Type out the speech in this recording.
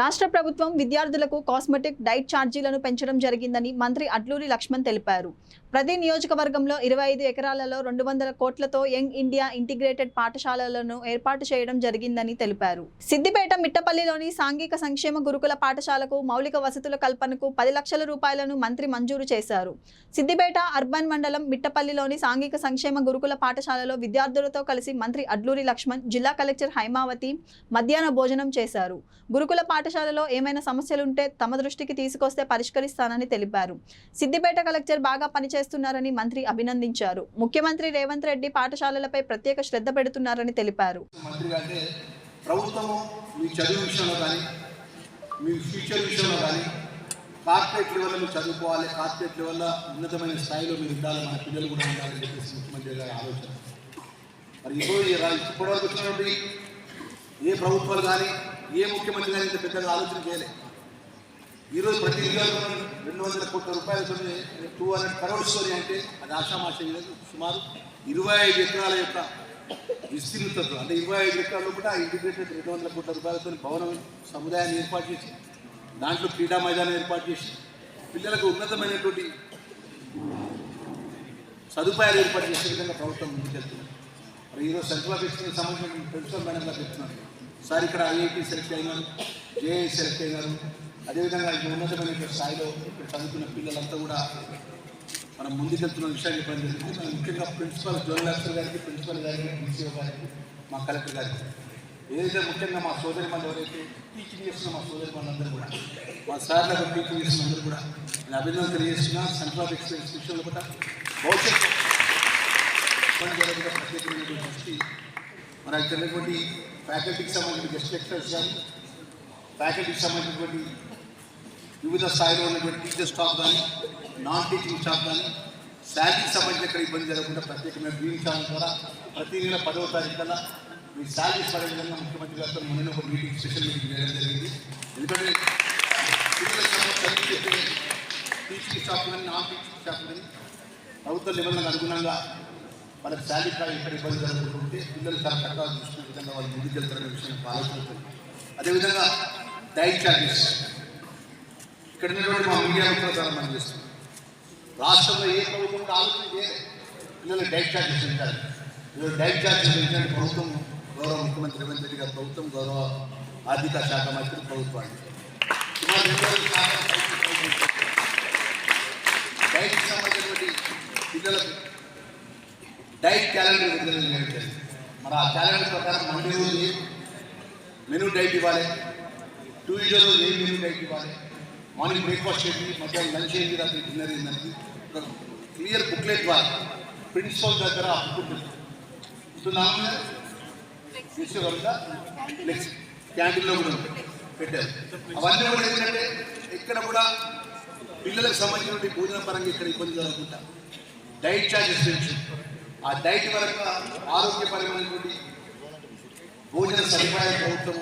రాష్ట్ర ప్రభుత్వం విద్యార్థులకు కాస్మెటిక్ డైట్ ఛార్జీలను పెంచడం జరిగిందని మంత్రి అడ్లూరి లక్ష్మణ్ తెలిపారు. ప్రతి నియోజకవర్గంలో ఇరవై ఐదు ఎకరాలలో రెండు వందల కోట్లతో యంగ్ ఇండియా ఇంటిగ్రేటెడ్ పాఠశాలలను ఏర్పాటు చేయడం జరిగిందని తెలిపారు. సిద్దిపేట మిట్టపల్లిలోని సాంఘిక సంక్షేమ గురుకుల పాఠశాలకు మౌలిక వసతుల కల్పనకు పది లక్షల రూపాయలను మంత్రి మంజూరు చేశారు. సిద్దిపేట అర్బన్ మండలం మిట్టపల్లిలోని సాంఘిక సంక్షేమ గురుకుల పాఠశాలలో విద్యార్థులతో కలిసి మంత్రి అడ్లూరి లక్ష్మణ్ జిల్లా కలెక్టర్ హైమావతి మధ్యాహ్న భోజనం చేశారు. గురుకుల పాఠశాలలో ఏమైనా సమస్యలుంటే తమ దృష్టికి తీసుకొస్తే పరిష్కరిస్తానని తెలిపారు. సిద్దిపేట కలెక్టర్ బాగా చేస్తున్నారని మంత్రి అభినందించారు. ముఖ్యమంత్రి రేవంత్ రెడ్డి పాఠశాలలపై ప్రత్యేక శ్రద్ధ పెడుతున్నారని తెలిపారు. మంత్రి అంటే ప్రభుత్వము మీ చదువు విషయంలో కానీ మీ ఫ్యూచర్ విషయంలో కానీ కార్పొరేట్ లెవెల్లో మీరు చదువుకోవాలి కార్పొరేట్ లెవెల్లో ఉన్నతమైన స్థాయిలో మీరు ఉండాలి మన పిల్లలు కూడా ఉండాలని చెప్పేసి ముఖ్యమంత్రి గారి ఆలోచన. మరి ఇప్పుడు ఇప్పటివరకు వచ్చినటువంటి ఏ ప్రభుత్వాలు కానీ ఏ ముఖ్యమంత్రి కానీ ఇంత పెద్దగా ఆలోచన చేయలేదు ఈరోజు ప్రతి నియోజకవర్గం రెండు వందల కోట్ల రూపాయలతో టూ హండ్రెడ్ కరోడ్స్ అంటే అది ఆషామాష లేదు సుమారు ఇరవై ఐదు ఎకరాల యొక్క విస్తీర్ణత అంటే ఇరవై ఐదు ఎకరాల్లో కూడా ఇంటిగ్రేటెడ్ రెండు వందల కోట్ల రూపాయలతో భవనం సముదాయాన్ని ఏర్పాటు చేసి దాంట్లో క్రీడా మైదానం ఏర్పాటు చేసి పిల్లలకు ఉన్నతమైనటువంటి సదుపాయాలు ఏర్పాటు చేసే విధంగా ప్రభుత్వం ముందుకెళ్తుంది మరి ఈరోజు సెంట్రల్ ఆఫీస్ సంబంధించిన ప్రిన్సిపల్ మేడం గారు చెప్తున్నారు. సార్ ఇక్కడ ఐఐటి సెలెక్ట్ అయినారు జేఐ సెలెక్ట్ అయినారు అదేవిధంగా ఈ ఉన్నతమైన స్థాయిలో ఇక్కడ చదువుకున్న పిల్లలంతా కూడా మనం ముందుకెళ్తున్న విషయాన్ని పని జరిగింది. మనం ముఖ్యంగా ప్రిన్సిపల్ జోన్ ఆఫీసర్ గారికి ప్రిన్సిపల్ గారికి ప్రిన్సిపల్ గారికి మా కలెక్టర్ గారికి ఏదైతే ముఖ్యంగా మా సోదరి మంది ఎవరైతే టీచింగ్ చేస్తున్న మా సోదరి మంది కూడా మా సార్లకు టీచింగ్ చేస్తున్న అందరూ కూడా నేను అభినందన తెలియజేస్తున్నా. సెంట్రల్ ఆఫ్ ఎక్స్పీరియన్స్ విషయంలో కూడా భవిష్యత్తు ఇబ్బంది జరగకుండా ప్రత్యేకమైనటువంటి దృష్టి. మన ఇక్కడ ఫ్యాకల్టీకి సంబంధించిన గెస్ట్ లెక్చరర్స్ కానీ ఫ్యాకల్టీకి సంబంధించినటువంటి వివిధ స్థాయిలో ఉన్నటువంటి టీచర్ స్టాఫ్ కానీ నాన్ టీచింగ్ స్టాఫ్ కానీ శాలరీకి సంబంధించిన ఇక్కడ ఇబ్బంది జరగకుండా ప్రత్యేకమైన గ్రీన్ ఛానల్ ద్వారా ప్రతి నెల పదవ తారీఖు కల్లా మీ శాలరీస్ పడే ముఖ్యమంత్రి గారితో మొన్న ఒక మీటింగ్ స్పెషల్ మీటింగ్ చేయడం జరిగింది. ఎందుకంటే టీచింగ్ స్టాఫ్ కానీ నాన్ టీచింగ్ స్టాఫ్ కానీ ప్రభుత్వ నిబంధనలకు అనుగుణంగా వాళ్ళకి శాలరీ కాదు ఇక్కడ ఇబ్బంది జరగకుంటే పిల్లలు చాలా చక్కగా చూసుకునే విధంగా వాళ్ళు ముందుకెళ్తారనే విషయం ఆలోచన అదేవిధంగా డైట్ ఛార్జెస్ ఇక్కడ ఉన్నటువంటి మా మీడియా మిత్రులు చాలా మంది చేస్తున్నారు రాష్ట్రంలో ఏ ప్రభుత్వం కూడా ఆలోచన చేయలేదు పిల్లలు డైట్ ఛార్జెస్ ఉంటారు ఈరోజు డైట్ ఛార్జెస్ ఏంటంటే ప్రభుత్వం గౌరవ ముఖ్యమంత్రి రేవంత్ రెడ్డి గారి ప్రభుత్వం గౌరవ ఆర్థిక శాఖ మంత్రి ప్రభుత్వాన్ని సుమారు రెండు వేల శాతం ప్రభుత్వం డైట్కి సంబంధించినటువంటి పిల్లలకు డైట్ క్యాలెండర్ విడుదల చేయడం జరిగింది. మరి ఆ క్యాలెండర్ ప్రకారం మండే రోజు ఏ మెనూ డైట్ ఇవ్వాలి? ట్యూస్డే రోజు ఏ మెనూ డైట్ ఇవ్వాలి? మార్నింగ్ బ్రేక్ఫాస్ట్ ఏంటి మధ్యాహ్నం లంచ్ ఏంటి రాత్రి డిన్నర్ ఏంటంటే ఒక క్లియర్ బుక్లెట్ ద్వారా ప్రిన్సిపల్ దగ్గర అప్పుకుంటుంది ఇస్తున్నాము నెక్స్ట్ క్యాంటీన్లో కూడా పెట్టారు. అవన్నీ కూడా ఏంటంటే ఎక్కడ కూడా పిల్లలకు సంబంధించినటువంటి భోజన పరంగా ఇక్కడ ఇబ్బంది జరగకుండా డైట్ ఛార్జెస్ పెంచు. ఆ డైట్ వరకు ఆరోగ్యపరమైనటువంటి భోజన సదుపాయాలు ప్రభుత్వం